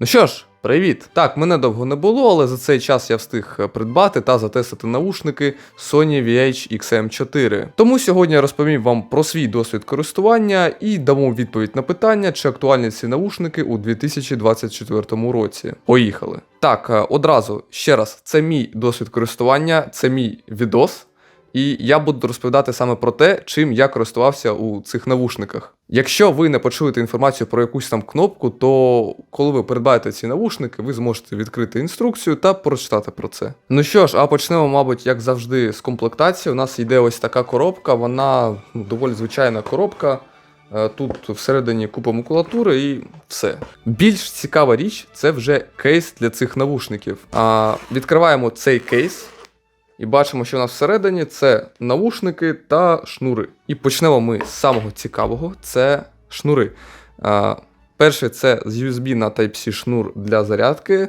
Ну що ж, привіт! Так, мене довго не було, але за цей час я встиг е, придбати та затестити наушники Sony VH XM4. Тому сьогодні я розповім вам про свій досвід користування і дамо відповідь на питання, чи актуальні ці наушники у 2024 році. Поїхали. Так, е, одразу ще раз, це мій досвід користування, це мій відос. І я буду розповідати саме про те, чим я користувався у цих навушниках. Якщо ви не почуєте інформацію про якусь там кнопку, то коли ви придбаєте ці навушники, ви зможете відкрити інструкцію та прочитати про це. Ну що ж, а почнемо, мабуть, як завжди, з комплектації. У нас йде ось така коробка, вона ну, доволі звичайна коробка. Е, Тут всередині купа макулатури і все. Більш цікава річ це вже кейс для цих навушників. А, Відкриваємо цей кейс. І бачимо, що у нас всередині це наушники та шнури. І почнемо ми з самого цікавого це шнури. Перший це з USB на Type-C шнур для зарядки.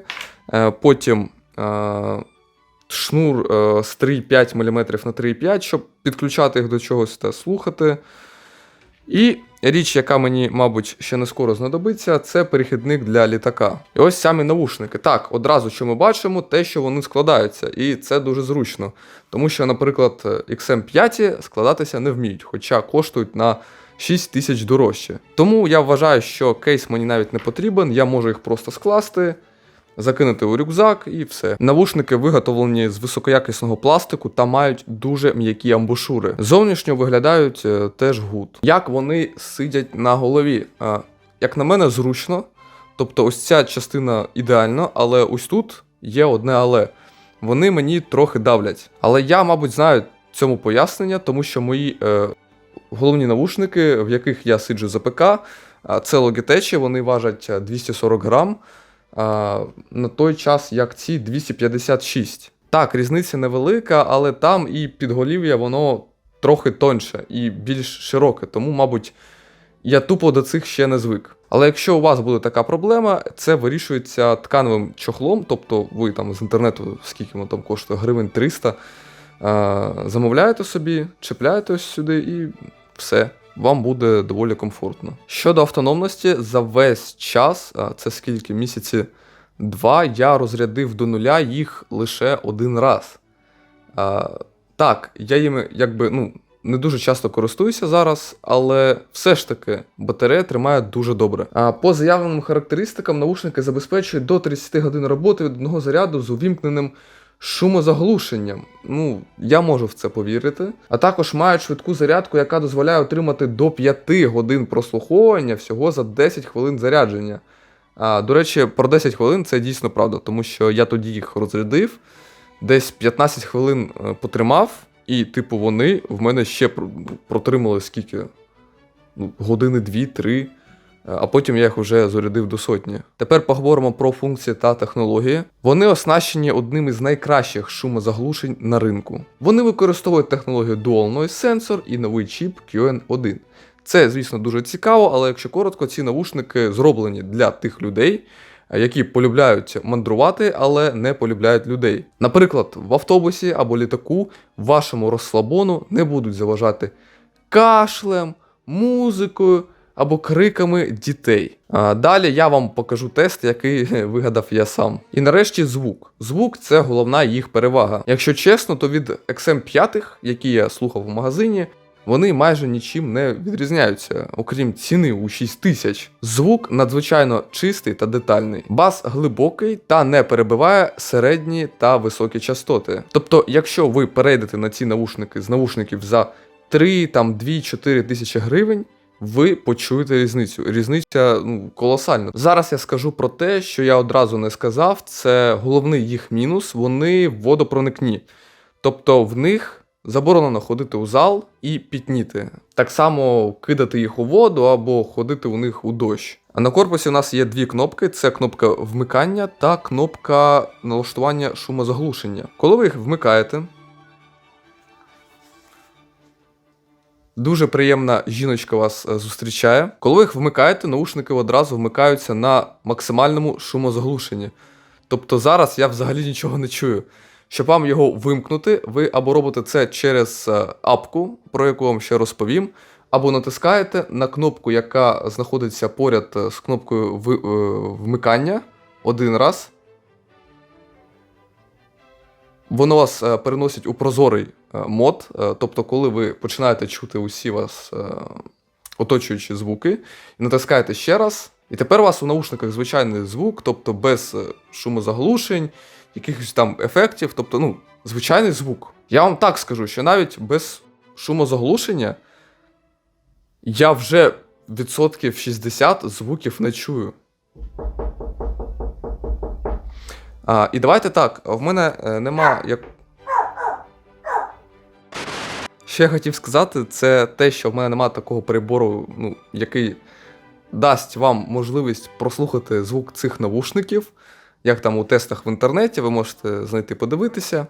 Е, потім шнур е, з 3,5 мм на 3,5, щоб підключати їх до чогось та слухати. І річ, яка мені, мабуть, ще не скоро знадобиться, це перехідник для літака. І ось самі навушники. Так, одразу що ми бачимо, те, що вони складаються, і це дуже зручно. Тому що, наприклад, XM5 складатися не вміють, хоча коштують на 6 тисяч дорожче. Тому я вважаю, що кейс мені навіть не потрібен, я можу їх просто скласти. Закинути у рюкзак і все. Навушники виготовлені з високоякісного пластику та мають дуже м'які амбушури. Зовнішньо виглядають е, теж гуд. Як вони сидять на голові? Е, як на мене, зручно. Тобто, ось ця частина ідеальна, але ось тут є одне але. Вони мені трохи давлять. Але я, мабуть, знаю цьому пояснення, тому що мої е, головні навушники, в яких я сиджу за ПК, це Logitech, вони важать е, 240 грам. На той час, як ці 256. Так, різниця невелика, але там і підголів'я воно трохи тоньше і більш широке, тому, мабуть, я тупо до цих ще не звик. Але якщо у вас буде така проблема, це вирішується тканевим чохлом, тобто ви там з інтернету, скільки воно там коштує, гривень 300, а, замовляєте собі, чіпляєте ось сюди і все вам буде доволі комфортно. Щодо автономності, за весь час, це скільки місяці два, я розрядив до нуля їх лише один раз. Так, я їми якби ну, не дуже часто користуюся зараз, але все ж таки батарея тримає дуже добре. По заявленим характеристикам наушники забезпечують до 30 годин роботи від одного заряду з увімкненим шумозаглушенням. Ну, я можу в це повірити. А також мають швидку зарядку, яка дозволяє отримати до 5 годин прослуховування всього за 10 хвилин зарядження. А, До речі, про 10 хвилин це дійсно правда, тому що я тоді їх розрядив, десь 15 хвилин е, потримав, і, типу, вони в мене ще протримали скільки? Ну, години 2-3. А потім я їх вже зарядив до сотні. Тепер поговоримо про функції та технології. Вони оснащені одним із найкращих шумозаглушень на ринку. Вони використовують технологію Dual Noise Sensor і новий чіп QN1. Це, звісно, дуже цікаво, але якщо коротко, ці навушники зроблені для тих людей, які полюбляють мандрувати, але не полюбляють людей. Наприклад, в автобусі або літаку вашому розслабону не будуть заважати кашлем, музикою або криками дітей. А, далі я вам покажу тест, який вигадав я сам. І нарешті звук. Звук це головна їх перевага. Якщо чесно, то від XM5, які я слухав в магазині, вони майже нічим не відрізняються, окрім ціни у 6 тисяч. Звук надзвичайно чистий та детальний. Бас глибокий та не перебиває середні та високі частоти. Тобто, якщо ви перейдете на ці навушники з навушників за 3, там 2-4 тисячі гривень. Ви почуєте різницю. Різниця ну, колосальна. Зараз я скажу про те, що я одразу не сказав. Це головний їх мінус. Вони водопроникні. Тобто в них заборонено ходити у зал і пітніти. Так само кидати їх у воду або ходити у них у дощ. А на корпусі у нас є дві кнопки: це кнопка вмикання та кнопка налаштування шумозаглушення. Коли ви їх вмикаєте, Дуже приємна жіночка вас е, зустрічає. Коли ви їх вмикаєте, наушники одразу вмикаються на максимальному шумозаглушенні. Тобто зараз я взагалі нічого не чую. Щоб вам його вимкнути, ви або робите це через е, апку, про яку вам ще розповім, або натискаєте на кнопку, яка знаходиться поряд е, з кнопкою вмикання, один раз. Воно вас переносить у прозорий мод. Е, тобто, коли ви починаєте чути усі вас е, оточуючі звуки, і натискаєте ще раз, і тепер у вас у наушниках звичайний звук, тобто без е, шумозаглушень, якихось там ефектів, тобто, ну, звичайний звук. Я вам так скажу, що навіть без шумозаглушення я вже відсотків 60 звуків не чую. А, і давайте так, в мене е, нема як. Що я хотів сказати, це те, що в мене немає такого прибору, ну, який дасть вам можливість прослухати звук цих навушників, як там у тестах в інтернеті, ви можете знайти подивитися.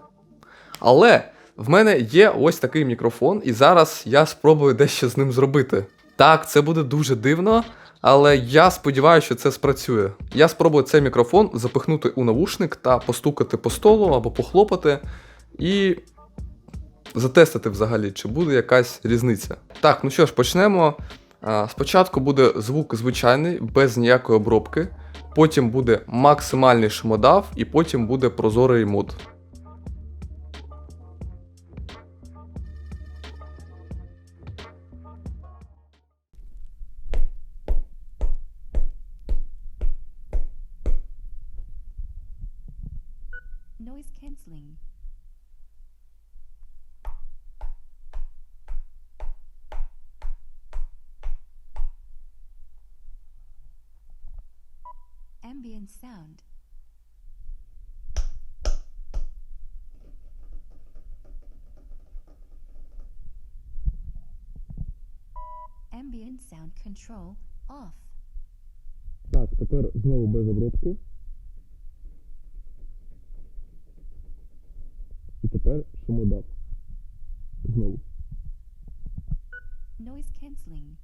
Але в мене є ось такий мікрофон, і зараз я спробую дещо з ним зробити. Так, це буде дуже дивно, але я сподіваюся, що це спрацює. Я спробую цей мікрофон запихнути у навушник та постукати по столу або похлопати і затестити взагалі, чи буде якась різниця. Так, ну що ж, почнемо. Спочатку буде звук звичайний, без ніякої обробки, потім буде максимальний шумодав, і потім буде прозорий мод. Noise cancelling. Ambient sound. Ambient sound control off. Так, тепер знову без обробки. І тепер шумодав. Знову. Noise cancelling.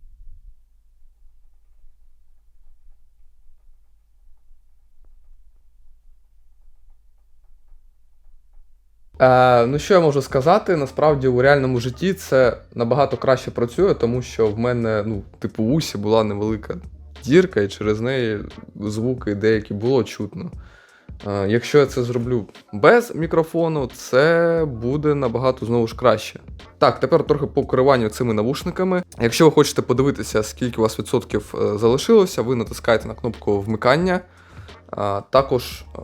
Е, ну, що я можу сказати? Насправді у реальному житті це набагато краще працює, тому що в мене, ну, типу, в усі була невелика дірка, і через неї звуки деякі було чутно. Е, якщо я це зроблю без мікрофону, це буде набагато знову ж краще. Так, тепер трохи по керуванню цими навушниками. Якщо ви хочете подивитися, скільки у вас відсотків е, залишилося, ви натискаєте на кнопку вмикання. Е, також е,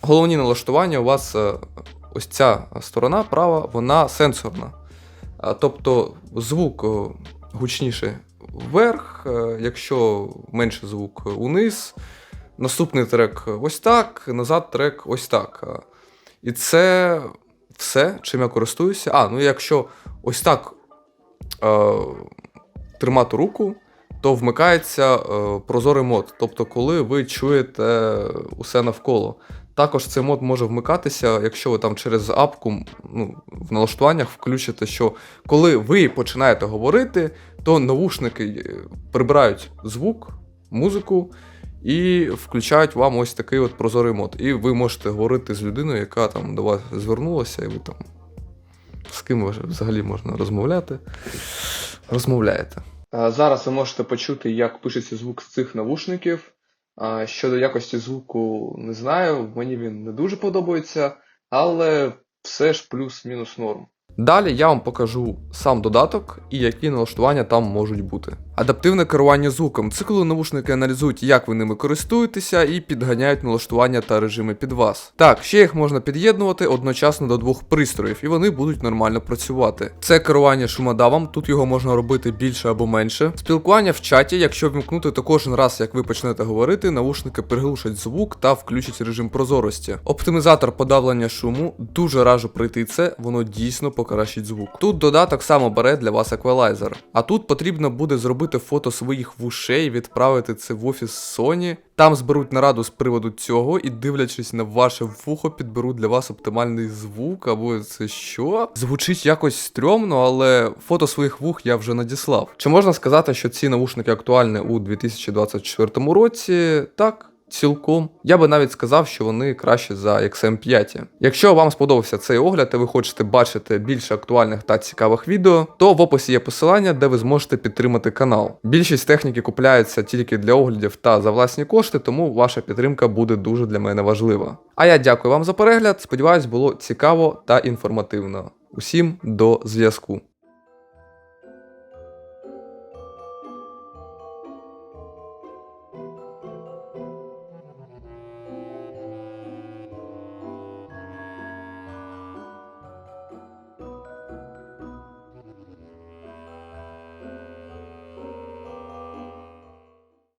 головні налаштування у вас ось ця сторона права, вона сенсорна. Тобто звук о, гучніше вверх, е, якщо менше звук униз, наступний трек ось так, назад трек ось так. І це все, чим я користуюся. А, ну якщо ось так е, тримати руку, то вмикається е, прозорий мод. Тобто, коли ви чуєте усе навколо. Також цей мод може вмикатися, якщо ви там через апку ну, в налаштуваннях включите, що коли ви починаєте говорити, то навушники е, прибирають звук, музику і включають вам ось такий от прозорий мод. І ви можете говорити з людиною, яка там до вас звернулася, і ви там з ким взагалі можна розмовляти. Розмовляєте. Зараз ви можете почути, як пишеться звук з цих навушників. А щодо якості звуку, не знаю, мені він не дуже подобається, але все ж плюс-мінус норм. Далі я вам покажу сам додаток і які налаштування там можуть бути. Адаптивне керування звуком. Цикли навушники аналізують, як ви ними користуєтеся, і підганяють налаштування та режими під вас. Так, ще їх можна під'єднувати одночасно до двох пристроїв, і вони будуть нормально працювати. Це керування шумодавом, тут його можна робити більше або менше. Спілкування в чаті, якщо вмкнути, то кожен раз, як ви почнете говорити, навушники приглушать звук та включать режим прозорості. Оптимізатор подавлення шуму, дуже раджу пройти це, воно дійсно покращить звук. Тут додаток сам обере для вас еквалайзер. А тут потрібно буде зробити фото своїх вушей, відправити це в офіс Sony. Там зберуть нараду з приводу цього і, дивлячись на ваше вухо, підберуть для вас оптимальний звук, або це що? Звучить якось стрьомно, але фото своїх вух я вже надіслав. Чи можна сказати, що ці навушники актуальні у 2024 році? Так. Цілком. Я би навіть сказав, що вони краще за XM5. Якщо вам сподобався цей огляд і ви хочете бачити більше актуальних та цікавих відео, то в описі є посилання, де ви зможете підтримати канал. Більшість техніки купляється тільки для оглядів та за власні кошти, тому ваша підтримка буде дуже для мене важлива. А я дякую вам за перегляд. Сподіваюсь, було цікаво та інформативно. Усім до зв'язку.